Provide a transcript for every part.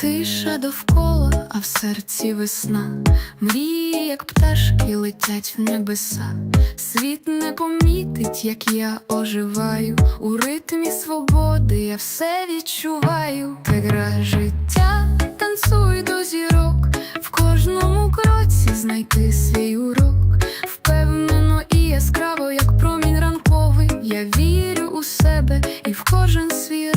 Тиша довкола, а в серці весна. Мрії, як пташки, летять в небеса. Світ не помітить, як я оживаю. У ритмі свободи я все відчуваю. Гра життя, танцюй до зірок. В кожному кроці знайти свій урок. Впевнено і яскраво, як промінь ранковий. Я вірю у себе і в кожен свій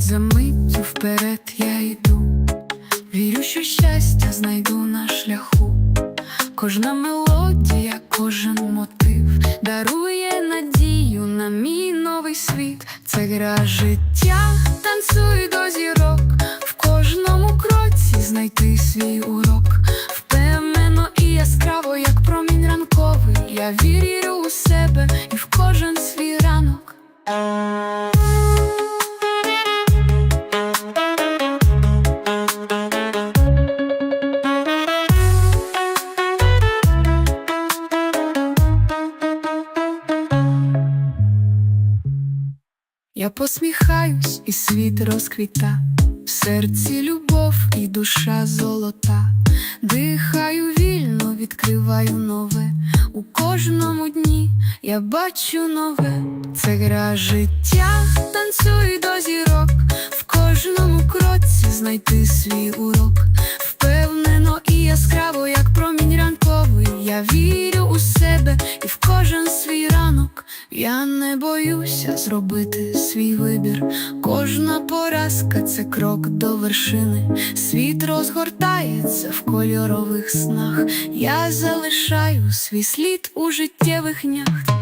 Мить за миттю вперед я йду, вірю, що щастя знайду на шляху. Кожна мелодія, кожен мотив дарує надію на мій новий світ. Це гра життя, танцюй до зірок, в кожному кроці знайти свій урок. Впевнено і яскраво, як промінь ранковий. Я вірю у себе і в кожен свій ранок. Я посміхаюсь, і світ розквіта, в серці любов і душа золота. Дихаю вільно, відкриваю нове. У кожному дні я бачу нове. Це гра життя, танцюй до зірок. В кожному кроці знайти свій урок. Впевнено і яскраво, як промінь ранковий. Я вірю у себе і в кожен свій ранок. Я не боюся зробити свій вибір. Кожна поразка це крок до вершини. Світ розгортається в кольорових снах. Я залишаю свій слід у життєвих днях.